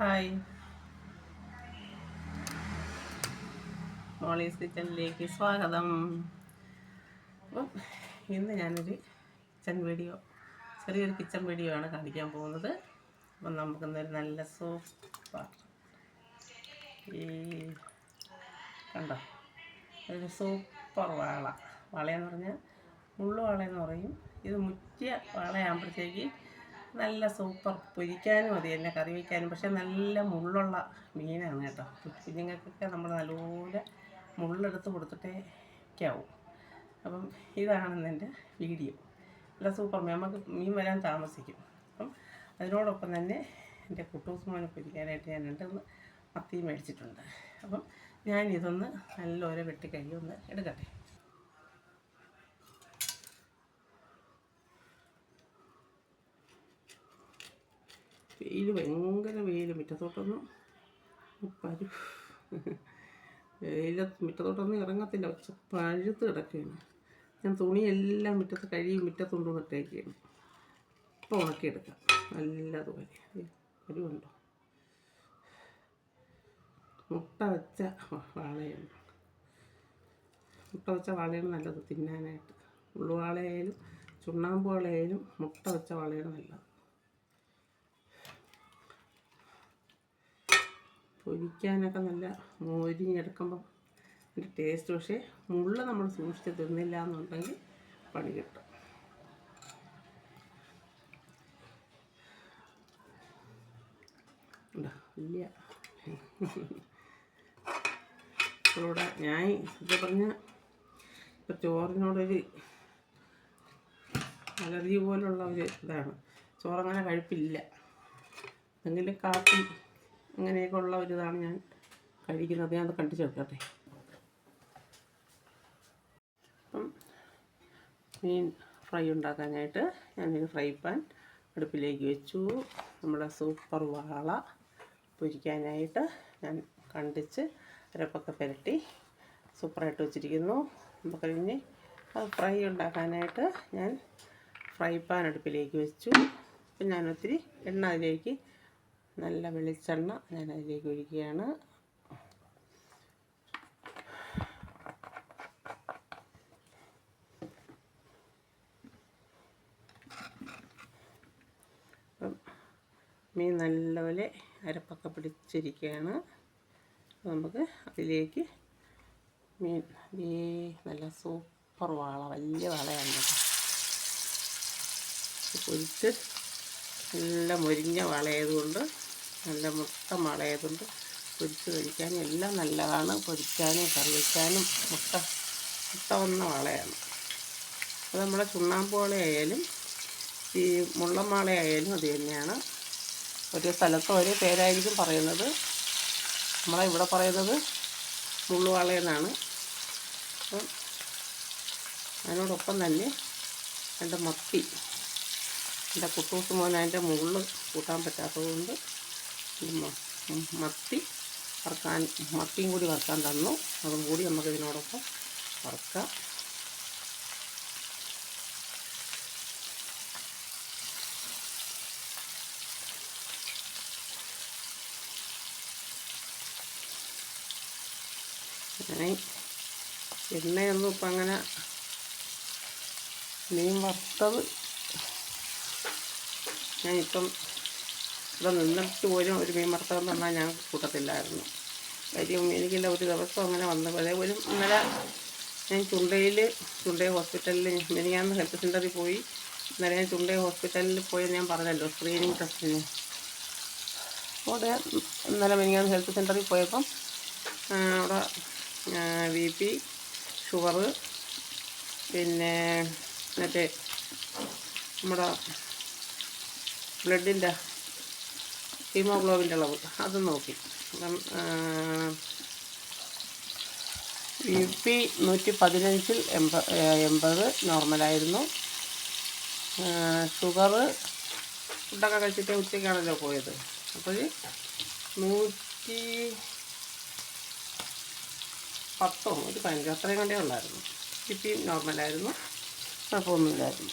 Hi. Molly's കിച്ചണിലേക്ക് സ്വാഗതം. അപ്പം ഇന്ന് ഞാനൊരു കിച്ചൺ വീഡിയോ ചെറിയൊരു കിച്ചൺ വീഡിയോ ആണ് കാണിക്കാൻ പോകുന്നത്. അപ്പം നമുക്കിന്നൊരു നല്ല സൂപ്പർ ഈ കണ്ടോ? ഒരു സൂപ്പർ വാള. വാളയെന്ന് പറഞ്ഞാൽ മുള്ളു വാളയെന്ന് പറയും. ഇത് മുറ്റിയ വാളയാകുമ്പോഴത്തേക്ക് നല്ല സൂപ്പർ. പൊരിക്കാനും മതി എന്നെ കറി വയ്ക്കാനും പക്ഷേ നല്ല മുള്ളുള്ള മീനാണ് കേട്ടോ. കുഞ്ഞുങ്ങൾക്കൊക്കെ നമ്മൾ നല്ലപോലെ മുള്ളെടുത്ത് കൊടുത്തിട്ടേ ഒക്കെയാവും അപ്പം ഇതാണെന്ന് എന്റെ വീഡിയോ. നല്ല സൂപ്പർ മീൻ. നമുക്ക് മീൻ വരാൻ താമസിക്കും. അപ്പം അതിനോടൊപ്പം തന്നെ എന്റെ കുട്ടൂസ് പൊരിക്കാനായിട്ട് ഞാൻ രണ്ടൊന്ന് മത്തിയും മേടിച്ചിട്ടുണ്ട്. അപ്പം ഞാൻ ഇതൊന്ന് നല്ലപോലെ വെട്ടിക്കഴുകി ഒന്ന് എടുക്കട്ടെ? വെയിൽ ഭയങ്കര വെയിൽ മുറ്റത്തോട്ടൊന്നും പരു വെയിലത്ത് മുറ്റത്തോട്ടൊന്നും ഇറങ്ങത്തില്ല. പക്ഷെ പഴുത്ത് കിടക്കുകയാണ്. ഞാൻ തുണിയെല്ലാം മുറ്റത്ത് കഴുകി മുറ്റത്തുകൊണ്ട് നട്ടേക്കാണ് ഇപ്പോൾ ഉണക്കിയെടുക്കാം. നല്ലതുപോലെ വരുമുണ്ടോ മുട്ട വെച്ച വാളയാണ് മുട്ട വെച്ച വാളയാണ് നല്ലത്. തിന്നാനായിട്ട്. ഉള്ളുവാളയായാലും ചുണ്ണാമ്പ് വാളയായാലും മുട്ട വെച്ച വാളയാണ് നല്ലത്. പൊരിക്കാനൊക്കെ നല്ല മൊരിഞ്ഞെടുക്കുമ്പം ഒരു ടേസ്റ്റ് പക്ഷേ മുള്ള നമ്മൾ സൂക്ഷിച്ച് തിന്നില്ല എന്നുണ്ടെങ്കിൽ പണി കിട്ടും. ഇല്ല. ഞാൻ ഇത് പറഞ്ഞ ഇപ്പം ചോറിനോടൊരു അലർജി പോലുള്ള ഒരു ഇതാണ്. ചോറങ്ങനെ കഴിപ്പില്ല. എന്തെങ്കിലും കാപ്പി അങ്ങനെയൊക്കെ ഉള്ള ഒരു ഇതാണ് ഞാൻ കഴിക്കുന്നത്. ഞാൻ അത് കണ്ടിച്ചെടുക്കട്ടെ അപ്പം മീൻ ഫ്രൈ ഉണ്ടാക്കാനായിട്ട് ഞാനൊരു ഫ്രൈ പാൻ അടുപ്പിലേക്ക് വെച്ചു. നമ്മുടെ സൂപ്പർ വാള പൊരിക്കാനായിട്ട് ഞാൻ കണ്ടിച്ച് അരപ്പൊക്കെ പുരട്ടി സൂപ്പറായിട്ട് വെച്ചിരിക്കുന്നു. നമുക്ക് കഴിഞ്ഞ് അത് ഫ്രൈ ഉണ്ടാക്കാനായിട്ട് ഞാൻ ഫ്രൈ പാൻ അടുപ്പിലേക്ക് വെച്ചു. അപ്പം ഞാൻ ഒത്തിരി എണ്ണ അതിലേക്ക് നല്ല വെളിച്ചെണ്ണ ഞാൻ അതിലേക്ക് ഒഴിക്കുകയാണ് മീൻ നല്ലപോലെ അരപ്പൊക്കെ പിടിച്ചിരിക്കുകയാണ്. നമുക്ക് അതിലേക്ക് മീൻ ഈ നല്ല സൂപ്പർ വാള വലിയ വാളയാണ് പൊരിച്ച് നല്ല മുരിഞ്ഞ വാളയായതുകൊണ്ട് നല്ല മുട്ട മുളയതുകൊണ്ട് പൊരിച്ച് കഴിക്കാനും എല്ലാം നല്ലതാണ്. പൊരിക്കാനും കറി വയ്ക്കാനും മുട്ട മുട്ട വന്ന വളയാണ് അത് നമ്മുടെ ചുണ്ണാമ്പ് വാളയായാലും ഈ മുള്ളമാളയായാലും അത് തന്നെയാണ്. ഒരു സ്ഥലത്ത് ഒരേ പേരായിരിക്കും പറയുന്നത്. നമ്മളെ ഇവിടെ പറയുന്നത് മുള്ളുവാളയെന്നാണ് അപ്പം അതിനോടൊപ്പം തന്നെ എന്റെ മത്തി എന്റെ കുട്ടൂസ് മോൻ അതിന്റെ മുകളിൽ കൂട്ടാൻ പറ്റാത്തതുകൊണ്ട് മത്തി വറുക്കാൻ മത്തിയും കൂടി വറുക്കാൻ തന്നു. അതും കൂടി നമുക്ക് ഇതിനോടൊപ്പം വറുക്കാം. എണ്ണയൊന്നും ഇപ്പം അങ്ങനെ മീൻ വറുത്തത്. ഞാനിപ്പം ഇവിടെ നിന്നിട്ട് പോലും ഒരു മീൻ വറുത്തതെന്ന് പറഞ്ഞാൽ ഞാൻ കൂട്ടത്തില്ലായിരുന്നു. കാര്യം എനിക്കില്ല ഒരു ദിവസം അങ്ങനെ വന്നു അതേപോലെ ഇന്നലെ ഞാൻ ചുണ്ടയിൽ ചുണ്ടയ ഹോസ്പിറ്റലിൽ മിനിയാന്ന് ഹെൽത്ത് സെന്ററിൽ പോയി. ഇന്നലെ ഞാൻ ചുണ്ടയ ഹോസ്പിറ്റലിൽ പോയി ഞാൻ പറഞ്ഞല്ലോ സ്ക്രീനിങ് ടെസ്റ്റിന് അവിടെ ഇന്നലെ മിനിയാന്ന് ഹെൽത്ത് സെന്ററിൽ പോയപ്പം അവിടെ ബി പി ഷുഗർ പിന്നെ മറ്റേ നമ്മുടെ ബ്ലഡിന്റെ ഹീമോഗ്ലോബിന്റെ അളവ്. അത് നോക്കി. യു പി നൂറ്റി പതിനഞ്ചിൽ എൺപ എൺപത് നോർമലായിരുന്നു. ഷുഗർ ഫുഡൊക്കെ കഴിച്ചിട്ട് ഉച്ചയ്ക്കാണല്ലോ പോയത്. അപ്പോൾ നൂറ്റി പത്തോ? ഒരു പതിനഞ്ചോ അത്രയും കണ്ടേ ഉള്ളായിരുന്നു. ബി പി നോർമലായിരുന്നു. കുഴപ്പമൊന്നുമില്ലായിരുന്നു.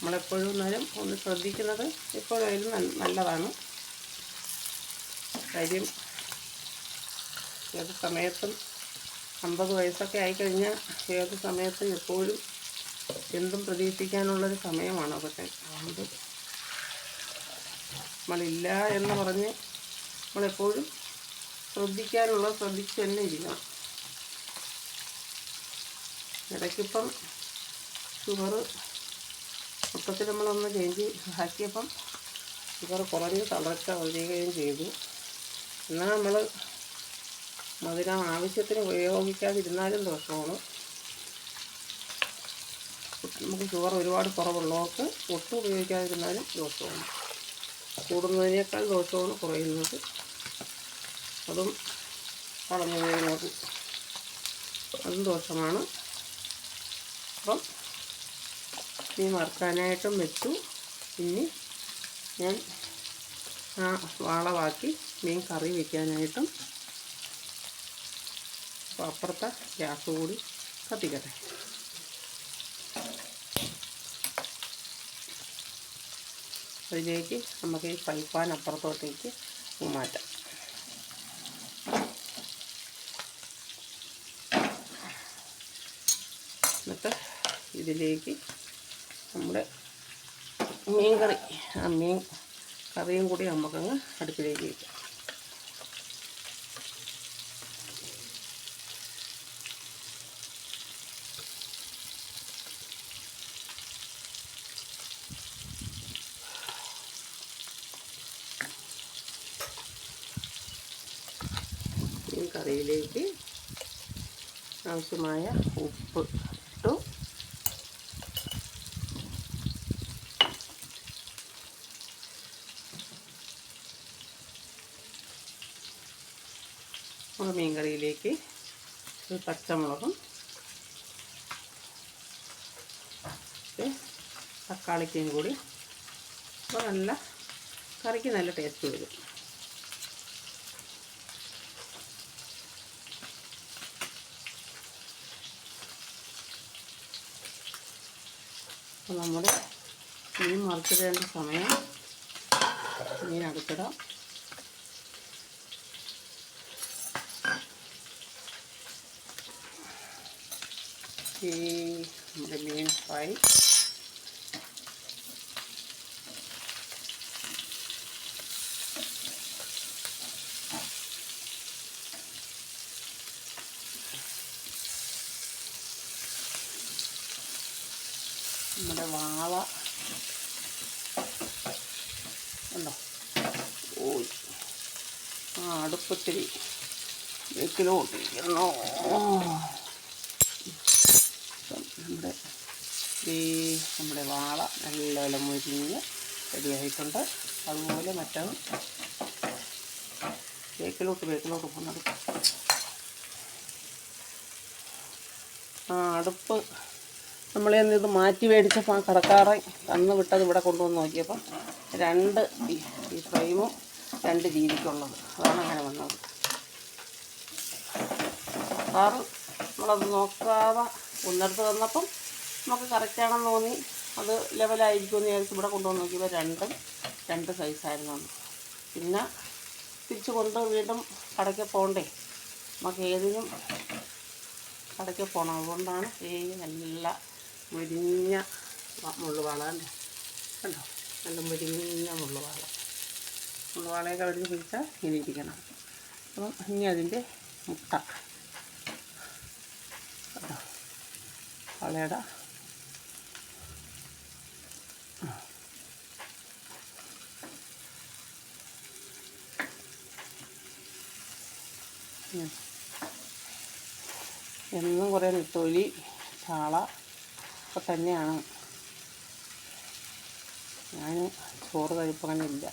നമ്മളെപ്പോഴും എന്നാലും ഒന്ന് ശ്രദ്ധിക്കുന്നത് എപ്പോഴായാലും നല്ല നല്ലതാണ്. കാര്യം ഏത് സമയത്തും അമ്പത് വയസ്സൊക്കെ ആയിക്കഴിഞ്ഞാൽ ഏത് സമയത്തും എപ്പോഴും എന്തും പ്രതീക്ഷിക്കാനുള്ളൊരു സമയമാണ് അതൊക്കെ. അതുകൊണ്ട് നമ്മളില്ല എന്ന് പറഞ്ഞ് നമ്മളെപ്പോഴും ശ്രദ്ധിക്കാനുള്ള ശ്രദ്ധിച്ച് തന്നെ ഇരിക്കണം. ഇടയ്ക്കിപ്പം ഷുഗർ മൊത്തത്തിൽ നമ്മളൊന്ന് ചേഞ്ച് ആക്കിയപ്പം ഷുഗർ കുറഞ്ഞ് തളർച്ച വരികയും ചെയ്തു. എന്നാൽ നമ്മൾ മധുരം ആവശ്യത്തിന് ഉപയോഗിക്കാതിരുന്നാലും ദോഷമാണ് നമുക്ക് ഷുഗർ ഒരുപാട് കുറവുള്ളവർക്ക് ഒട്ടും ഉപയോഗിക്കാതിരുന്നാലും ദോഷമാണ്. കൂടുന്നതിനേക്കാൾ ദോഷമാണ് കുറയുന്നത്. അതും കളഞ്ഞു പോകുന്നത് അതും ദോഷമാണ്. അപ്പം മീൻ വറുക്കാനായിട്ടും വെച്ചു. ഇനി ഞാൻ ആ വാളവാക്കി മീൻ കറി വയ്ക്കാനായിട്ടും അപ്പുറത്തെ ഗ്യാസ് കൂടി കത്തിക്കട്ടെ. അതിലേക്ക് നമുക്ക് ഈ പൈപ്പാൻ പാൻ അപ്പുറത്തോട്ടേക്ക് മാറ്റാം. എന്നിട്ട് ഇതിലേക്ക് നമ്മുടെ മീൻ കറി ആ മീൻ കറിയും കൂടി നമുക്കങ്ങ് അടുപ്പിലേക്ക് വയ്ക്കാം കറിയിലേക്ക് ആവശ്യമായ ഉപ്പ് നമ്മുടെ മീൻ കറിയിലേക്ക് ഒരു പച്ചമുളകും തക്കാളിക്കും കൂടി. അപ്പോൾ നല്ല കറിക്ക് നല്ല ടേസ്റ്റ് വരും. അപ്പോൾ നമ്മുടെ മീൻ മറിച്ചിടേണ്ട സമയം. മീൻ അടുത്തിടാം. ഈ നമ്മുടെ മീൻ ഫ്രൈ നമ്മുടെ വാള. ഉണ്ടോ? ഓയ്. ആ അടുപ്പത്തിരി. വെക്കിലോട്ടിരിക്കുന്നു നമ്മുടെ ഈ നമ്മുടെ വാള നല്ല നല്ലപോലെ മുരിഞ്ഞ് റെഡിയായിട്ടുണ്ട്. അതുപോലെ മറ്റത് ബേക്കിലോട്ട് ബേക്കിലോട്ട് പോകുന്നത്. ആ അടുപ്പ് നമ്മൾ ഇത് മാറ്റി മേടിച്ചപ്പോൾ ആ കടക്കാറെ തന്ന് വിട്ടത് ഇവിടെ കൊണ്ടുവന്ന് നോക്കിയപ്പം രണ്ട് ഈ ഫ്രെയിമും രണ്ട് രീതിക്കുള്ളത്. അതാണ് അങ്ങനെ വന്നത്. സാറ് നമ്മളത് നോക്കാതെ ഒന്നിടത്ത് തന്നപ്പം നമുക്ക് കറക്റ്റാണെന്ന് തോന്നി. അത് ലെവലായിരിക്കുമെന്ന് വിചാരിച്ച് ഇവിടെ കൊണ്ടുവന്ന് നോക്കിയപ്പോൾ രണ്ടും രണ്ട് സൈസായിരുന്നു അന്ന്. പിന്നെ തിരിച്ച് കൊണ്ട് വീണ്ടും കടയ്ക്ക് പോകണ്ടേ? നമുക്ക് ഏതിനും കടയ്ക്ക് പോകണം. അതുകൊണ്ടാണ് ഈ നല്ല മുരിഞ്ഞ വ- മുള്ളുവാള കണ്ടോ? നല്ല മുരിഞ്ഞ മുള്ളുവാള. മുള്ളുവാളയൊക്കെ അവിടുന്ന് പിടിച്ചാൽ ഇങ്ങനെ ഇരിക്കണം. അപ്പം ഇനി അതിന്റെ മുട്ട. വളയുടെ. എന്നും കുറേ നെത്തോലി ചാള ഒക്കെ തന്നെയാണ്. ഞാൻ ചോറ് കഴിപ്പങ്ങനില്ല.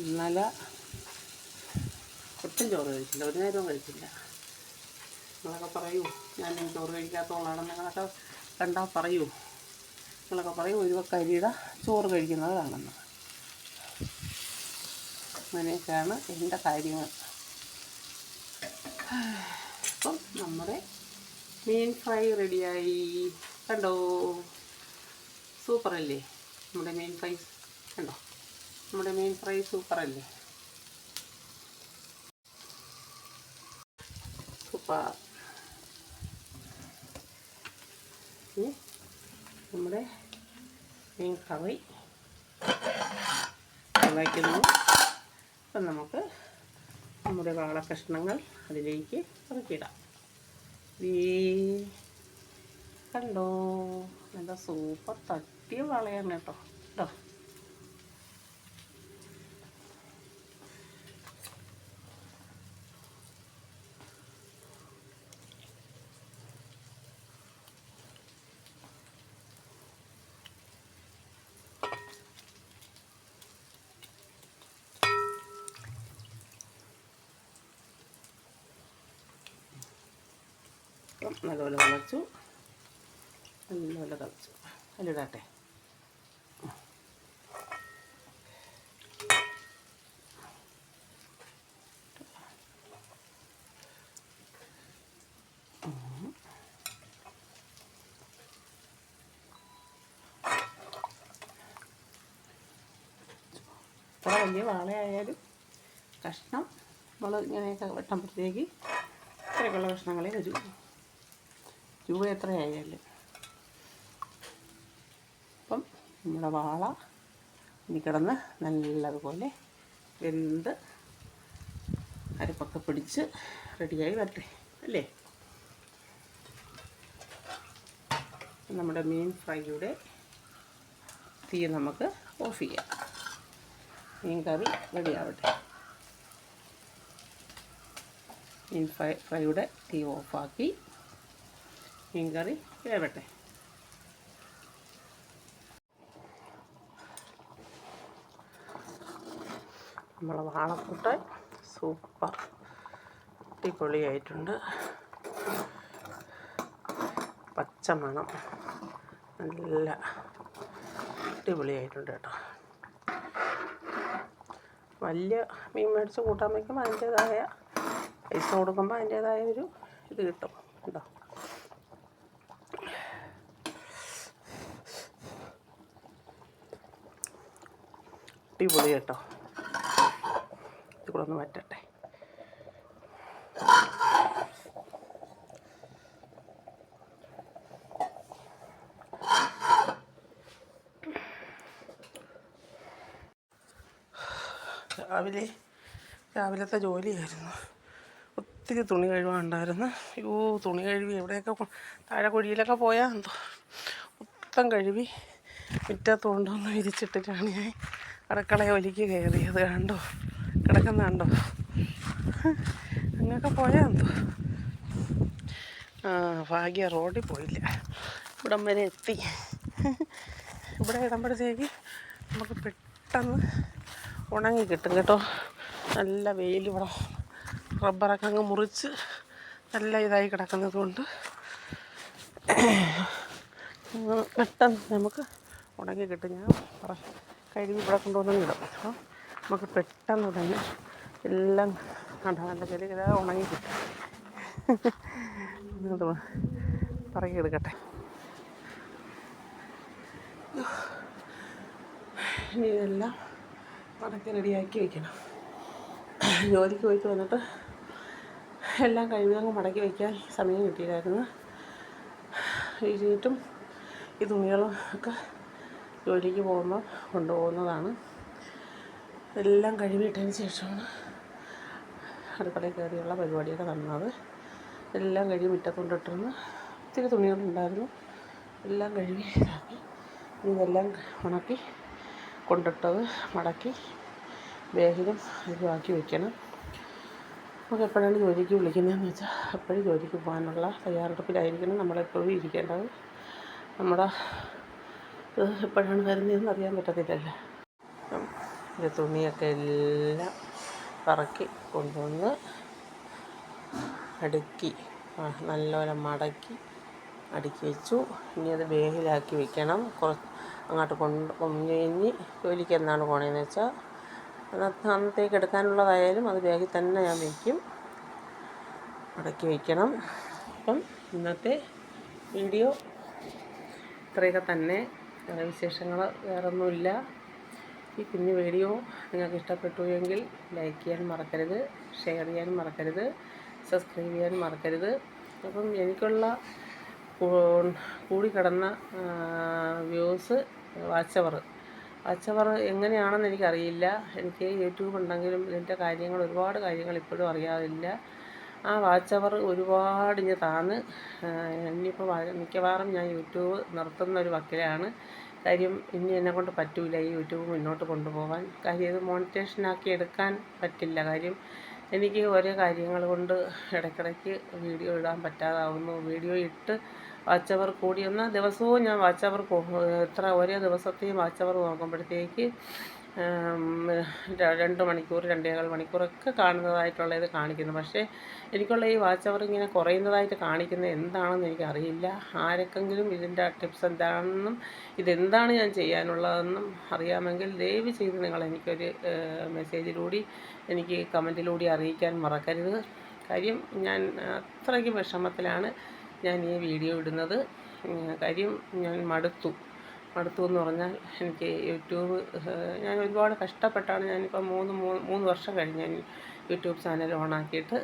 ഇന്നലെ ഒട്ടും ചോറ് കഴിച്ചില്ല. ഒരു നേരവും കഴിച്ചില്ല. നിങ്ങളൊക്കെ പറയൂ. ഞാൻ ചോറ് കഴിക്കാത്തോളാണെന്ന് നിങ്ങളൊക്കെ കണ്ടാൽ പറയൂ. നിങ്ങളൊക്കെ പറയൂ ഒരു കരിയുടെ ചോറ് കഴിക്കുന്നത് കാണുന്നത്. അങ്ങനെയൊക്കെയാണ് എന്റെ കാര്യങ്ങൾ. അപ്പം നമ്മുടെ മീൻ ഫ്രൈ റെഡിയായി. കണ്ടോ? സൂപ്പറല്ലേ? നമ്മുടെ മീൻ ഫ്രൈ കണ്ടോ? നമ്മുടെ മീൻ ഫ്രൈ സൂപ്പറല്ലേ? സൂപ്പർ ഇനി നമ്മുടെ മീൻ കറി വയ്ക്കുന്നു അപ്പം നമുക്ക് നമ്മുടെ വാളക്കഷ്ണങ്ങൾ അതിലേക്ക് ഇറക്കിയിടാം. കണ്ടോ? നല്ല സൂപ്പർ തട്ടിയ വളയാണ് കേട്ടോ. കേട്ടോ അപ്പം നല്ലപോലെ തിളച്ചു. നല്ലപോലെ തിളച്ചു. അതിലിടട്ടെ എത്ര വലിയ വാളയായാലും കഷ്ണം. നമ്മൾ ഇങ്ങനെയൊക്കെ വെട്ടുമ്പോഴത്തേക്ക് ഇത്രയൊക്കെയുള്ള കഷ്ണങ്ങളെ വരൂ രൂപ എത്രയായാലും അപ്പം നമ്മുടെ വാള ഇനി കിടന്ന് നല്ലതുപോലെ വെന്ത് അരപ്പൊക്കെ പിടിച്ച് റെഡിയായി വരട്ടെ അല്ലേ? നമ്മുടെ മീൻ ഫ്രൈയുടെ തീ നമുക്ക് ഓഫ് ചെയ്യാം. മീൻ കറി റെഡിയാവട്ടെ മീൻ ഫ്രൈ ഫ്രൈയുടെ തീ ഓഫാക്കി മീൻ കറി വേവട്ടെ. നമ്മളെ വാളക്കൂട്ട് സൂപ്പർ. അടിപൊളിയായിട്ടുണ്ട്. പച്ചമണം. നല്ല അടിപൊളിയായിട്ടുണ്ട് കേട്ടോ. വലിയ മീൻ മേടിച്ച് കൂട്ടാൻ വയ്ക്കുമ്പോൾ അതിന്റേതായ പൈസ കൊടുക്കുമ്പോൾ അതിന്റേതായ ഒരു ഇത് കിട്ടും കേട്ടോ. അടിപൊളി കേട്ടോ. ഇത് കൂടെ ഒന്ന് മാറ്റട്ടെ. രാവിലെ രാവിലത്തെ ജോലിയായിരുന്നു. ഒത്തിരി തുണി കഴുകാനുണ്ടായിരുന്നു അയ്യോ തുണി കഴുകി എവിടെയൊക്കെ താഴെ കുഴിയിലൊക്കെ പോയാൽ എന്തോ മൊത്തം കഴുകി മുറ്റത്ത് വിരിച്ചിട്ടിട്ടാണ് ഞാൻ അടുക്കള ഒലിക്ക് കയറിയത് കണ്ടോ? കിടക്കുന്ന കണ്ടോ? അങ്ങനെയൊക്കെ പോയാൽ എന്തോ? ആ ഭാഗ്യ റോഡിൽ പോയില്ല. ഇവിടം വരെ എത്തി. ഇവിടെ ഇടുമ്പോഴത്തേക്ക് നമുക്ക് പെട്ടെന്ന് ഉണങ്ങി കിട്ടും കേട്ടോ. നല്ല വെയിൽ ഇവിടെ. റബ്ബറൊക്കെ അങ്ങ് മുറിച്ച് നല്ല ഇതായി കിടക്കുന്നത് കൊണ്ട്. പെട്ടെന്ന് നമുക്ക് ഉണങ്ങി കിട്ടും. ഞാൻ പറ കഴുകി ഇവിടെ കൊണ്ടുവന്ന് ഇടും. അപ്പോൾ നമുക്ക് പെട്ടെന്ന് തന്നെ എല്ലാം കണ്ടാൽ ചെറിയ ചെറിയ ഉണങ്ങി കിട്ടും. എടുക്കട്ടെ. ഇനി ഇതെല്ലാം മടക്കി റെഡിയാക്കി വയ്ക്കണം ജോലിക്ക് പോയിട്ട് വന്നിട്ട് എല്ലാം കഴിവങ്ങ് മടക്കി വയ്ക്കാൻ സമയം കിട്ടിയില്ലായിരുന്നു. ഇരുന്നിട്ടും ഈ തുണികളും ഒക്കെ ജോലിക്ക് പോകുമ്പോൾ കൊണ്ടുപോകുന്നതാണ്. എല്ലാം കഴുകിയിട്ടതിന് ശേഷമാണ് അടുക്കളയിൽ കയറിയുള്ള പരിപാടിയൊക്കെ നടന്നത്. എല്ലാം കഴുകി മുറ്റത്തുകൊണ്ടിട്ടിരുന്നു ഒത്തിരി തുണികളുണ്ടായിരുന്നു. എല്ലാം കഴുകി ഇതാക്കി. ഇതെല്ലാം ഉണക്കി കൊണ്ടിട്ടത് മടക്കി ബാഗിലും ഇതുമാക്കി വെക്കണം. നമുക്ക് എപ്പോഴാണ് ജോലിക്ക് വിളിക്കുന്നതെന്ന് വെച്ചാൽ അപ്പോഴും ജോലിക്ക് പോകാനുള്ള തയ്യാറെടുപ്പിലായിരിക്കണം നമ്മളെപ്പോഴും ഇരിക്കേണ്ടത്. നമ്മുടെ എപ്പോഴാണ് വരുന്നതെന്ന് അറിയാൻ പറ്റത്തില്ലല്ലോ. ഇത് തുണിയൊക്കെ എല്ലാം പറക്കി കൊണ്ടുവന്ന് അടുക്കി നല്ലപോലെ മടക്കി അടുക്കി വെച്ചു. ഇനി അത് വേഗിലാക്കി വെക്കണം. കുറച്ച് അങ്ങോട്ട് കൊണ്ട് കഴിഞ്ഞ് ജോലിക്ക് എന്നാണ് പോണേന്ന് വെച്ചാൽ അന്നത്തെ അന്നത്തേക്ക് എടുക്കാനുള്ളതായാലും അത് ബാഗിൽ തന്നെ ഞാൻ വയ്ക്കും മടക്കി വയ്ക്കണം അപ്പം ഇന്നത്തെ വീഡിയോ ഇത്രയൊക്കെ തന്നെ. വേറെ വിശേഷങ്ങൾ വേറൊന്നുമില്ല. ഈ കുഞ്ഞു വീഡിയോ നിങ്ങൾക്ക് ഇഷ്ടപ്പെട്ടു എങ്കിൽ ലൈക്ക് ചെയ്യാൻ മറക്കരുത് ഷെയർ ചെയ്യാൻ മറക്കരുത് സബ്സ്ക്രൈബ് ചെയ്യാൻ മറക്കരുത്. അപ്പം എനിക്കുള്ള കൂടി കൂടിക്കിടന്ന views watch hour watch hour എങ്ങനെയാണെന്ന് എനിക്കറിയില്ല. എനിക്ക് യൂട്യൂബ് ഉണ്ടെങ്കിലും ഇതിന്റെ കാര്യങ്ങൾ ഒരുപാട് കാര്യങ്ങൾ ഇപ്പോഴും അറിയാതില്ല ആ വാച്ച് അവർ ഒരുപാട് ഇഞ്ഞ് താന്ന്. ഇനിയിപ്പോൾ മിക്കവാറും ഞാൻ യൂട്യൂബ് നിർത്തുന്ന ഒരു വക്കിലാണ്. കാര്യം ഇനി എന്നെ കൊണ്ട് പറ്റൂല ഈ യൂട്യൂബ് മുന്നോട്ട് കൊണ്ടുപോകാൻ കാര്യം ഇത് മോണിറ്റേഷനാക്കി എടുക്കാൻ പറ്റില്ല. കാര്യം എനിക്ക് ഓരോ കാര്യങ്ങൾ കൊണ്ട് ഇടയ്ക്കിടയ്ക്ക് വീഡിയോ ഇടാൻ പറ്റാതാവുന്നു. വീഡിയോ ഇട്ട് വാച്ച് അവർ കൂടി എന്നാൽ ദിവസവും ഞാൻ വാച്ച് അവർ എത്ര ഓരോ ദിവസത്തെയും വാച്ച് അവർ നോക്കുമ്പോഴത്തേക്ക് രണ്ട് മണിക്കൂർ രണ്ടേകാൽ മണിക്കൂറൊക്കെ കാണുന്നതായിട്ടുള്ള ഇത് കാണിക്കുന്നു. പക്ഷേ എനിക്കുള്ള ഈ വാച്ച് അവർ ഇങ്ങനെ കുറയുന്നതായിട്ട് കാണിക്കുന്നത് എന്താണെന്ന് എനിക്കറിയില്ല. ആരൊക്കെങ്കിലും ഇതിന്റെ ടിപ്സ് എന്താണെന്നും ഇതെന്താണ് ഞാൻ ചെയ്യാനുള്ളതെന്നും അറിയാമെങ്കിൽ ദയവ് ചെയ്ത് നിങ്ങൾ എനിക്കൊരു മെസ്സേജിലൂടെ എനിക്ക് കമന്റിലൂടെ അറിയിക്കാൻ മറക്കരുത്. കാര്യം ഞാൻ അത്രയ്ക്ക് വിഷമത്തിലാണ് ഞാൻ ഈ വീഡിയോ ഇടുന്നത്. കാര്യം ഞാൻ മടുത്തു. മടുത്തു എന്ന് പറഞ്ഞാൽ എനിക്ക് യൂട്യൂബ് ഞാൻ ഒരുപാട് കഷ്ടപ്പെട്ടാണ് ഞാനിപ്പോൾ മൂന്ന് മൂന്ന് വർഷം കഴിഞ്ഞ് ഞാൻ യൂട്യൂബ് ചാനൽ ഓണാക്കിയിട്ട്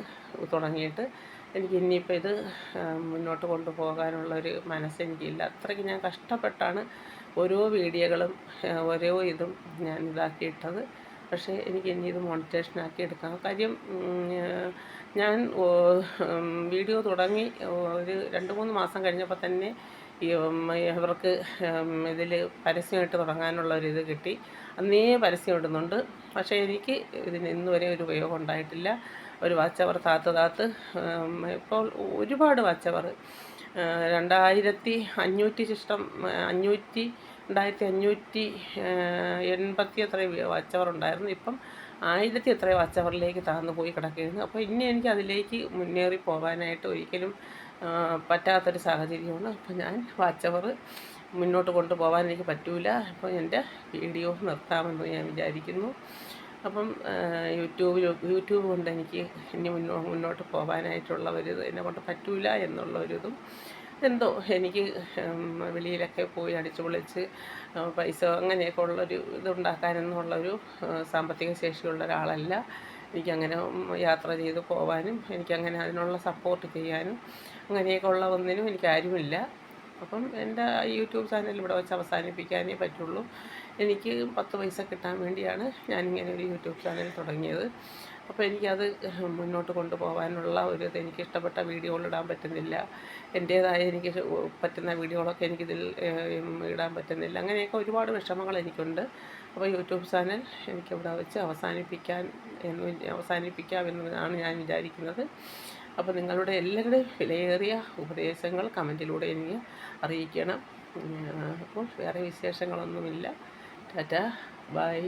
തുടങ്ങിയിട്ട് എനിക്ക് ഇനിയിപ്പോൾ ഇത് മുന്നോട്ട് കൊണ്ടുപോകാനുള്ള ഒരു എനിക്കില്ല. അത്രയ്ക്ക് ഞാൻ കഷ്ടപ്പെട്ടാണ് ഓരോ വീഡിയോകളും ഓരോ ഇതും ഞാൻ ഇതാക്കിയിട്ടത്. പക്ഷേ എനിക്ക് ഇനി ഇത് മോണിറ്റേഷനാക്കി എടുക്കാം. കാര്യം ഞാൻ വീഡിയോ തുടങ്ങി ഒരു രണ്ട് മൂന്ന് മാസം കഴിഞ്ഞപ്പോൾ തന്നെ ഇവർക്ക് ഇതിൽ പരസ്യമായിട്ട് തുടങ്ങാനുള്ള ഒരു ഇത് കിട്ടി. അന്നേ പരസ്യം ഇടുന്നുണ്ട്. പക്ഷേ എനിക്ക് ഇതിന് ഇന്ന് വരെ ഒരു ഉപയോഗം ഉണ്ടായിട്ടില്ല. ഒരു വാച്ചവർ താത്ത് താത്ത് ഇപ്പോൾ ഒരുപാട് വാച്ചവർ. രണ്ടായിരത്തി അഞ്ഞൂറ്റി ശിഷ്ടം അഞ്ഞൂറ്റി രണ്ടായിരത്തി അഞ്ഞൂറ്റി എൺപത്തി എത്ര വാച്ചവർ ഉണ്ടായിരുന്നു. ഇപ്പം ആയിരത്തി എത്ര വാച്ചവറിലേക്ക് താന്നു പോയി കിടക്കുകയായിരുന്നു അപ്പോൾ ഇനി എനിക്ക് അതിലേക്ക് മുന്നേറി പോകാനായിട്ട് ഒരിക്കലും പറ്റാത്തൊരു സാഹചര്യമാണ്. അപ്പോൾ ഞാൻ വാച്ചവർ മുന്നോട്ട് കൊണ്ടുപോകാൻ എനിക്ക് പറ്റൂല. അപ്പോൾ എന്റെ വീഡിയോ നിർത്താമെന്ന് ഞാൻ വിചാരിക്കുന്നു. അപ്പം യൂട്യൂബിൽ യൂട്യൂബ് കൊണ്ട് എനിക്ക് ഇനി മുന്നോ മുന്നോട്ട് പോകാനായിട്ടുള്ള ഒരു എന്നെ കൊണ്ട് പറ്റൂല എന്നുള്ള ഒരു ഇതും എന്തോ എനിക്ക് വെളിയിലൊക്കെ പോയി അടിച്ചു പൊളിച്ച് പൈസ അങ്ങനെയൊക്കെ ഉള്ളൊരു ഇതുണ്ടാക്കാനെന്നുള്ളൊരു സാമ്പത്തിക ശേഷിയുള്ള ഒരാളല്ല. എനിക്കങ്ങനെ യാത്ര ചെയ്ത് പോകാനും എനിക്കങ്ങനെ അതിനുള്ള സപ്പോർട്ട് ചെയ്യാനും അങ്ങനെയൊക്കെ ഉള്ള ഒന്നിനും എനിക്ക് കാര്യമില്ല. അപ്പം എന്റെ യൂട്യൂബ് ചാനൽ ഇവിടെ വെച്ച് അവസാനിപ്പിക്കാനേ പറ്റുള്ളൂ. എനിക്ക് പത്ത് പൈസ കിട്ടാൻ വേണ്ടിയാണ് ഞാനിങ്ങനെ ഒരു യൂട്യൂബ് ചാനൽ തുടങ്ങിയത്. അപ്പോൾ എനിക്കത് മുന്നോട്ട് കൊണ്ടുപോകാനുള്ള ഒരു ഇത് എനിക്ക് ഇഷ്ടപ്പെട്ട വീഡിയോകൾ ഇടാൻ പറ്റുന്നില്ല. എന്റേതായ എനിക്ക് പറ്റുന്ന വീഡിയോകളൊക്കെ എനിക്കിതിൽ ഇടാൻ പറ്റുന്നില്ല. അങ്ങനെയൊക്കെ ഒരുപാട് വിഷമങ്ങൾ എനിക്കുണ്ട്. അപ്പോൾ യൂട്യൂബ് ചാനൽ എനിക്കിവിടെ വെച്ച് അവസാനിപ്പിക്കാൻ എന്ന് അവസാനിപ്പിക്കാം എന്നാണ് ഞാൻ വിചാരിക്കുന്നത്. അപ്പോൾ നിങ്ങളുടെ എല്ലാവരുടെയും വിലയേറിയ ഉപദേശങ്ങൾ കമന്റിലൂടെ എനിക്ക് അറിയിക്കണം. അപ്പോൾ വേറെ വിശേഷങ്ങളൊന്നുമില്ല. Tata bye.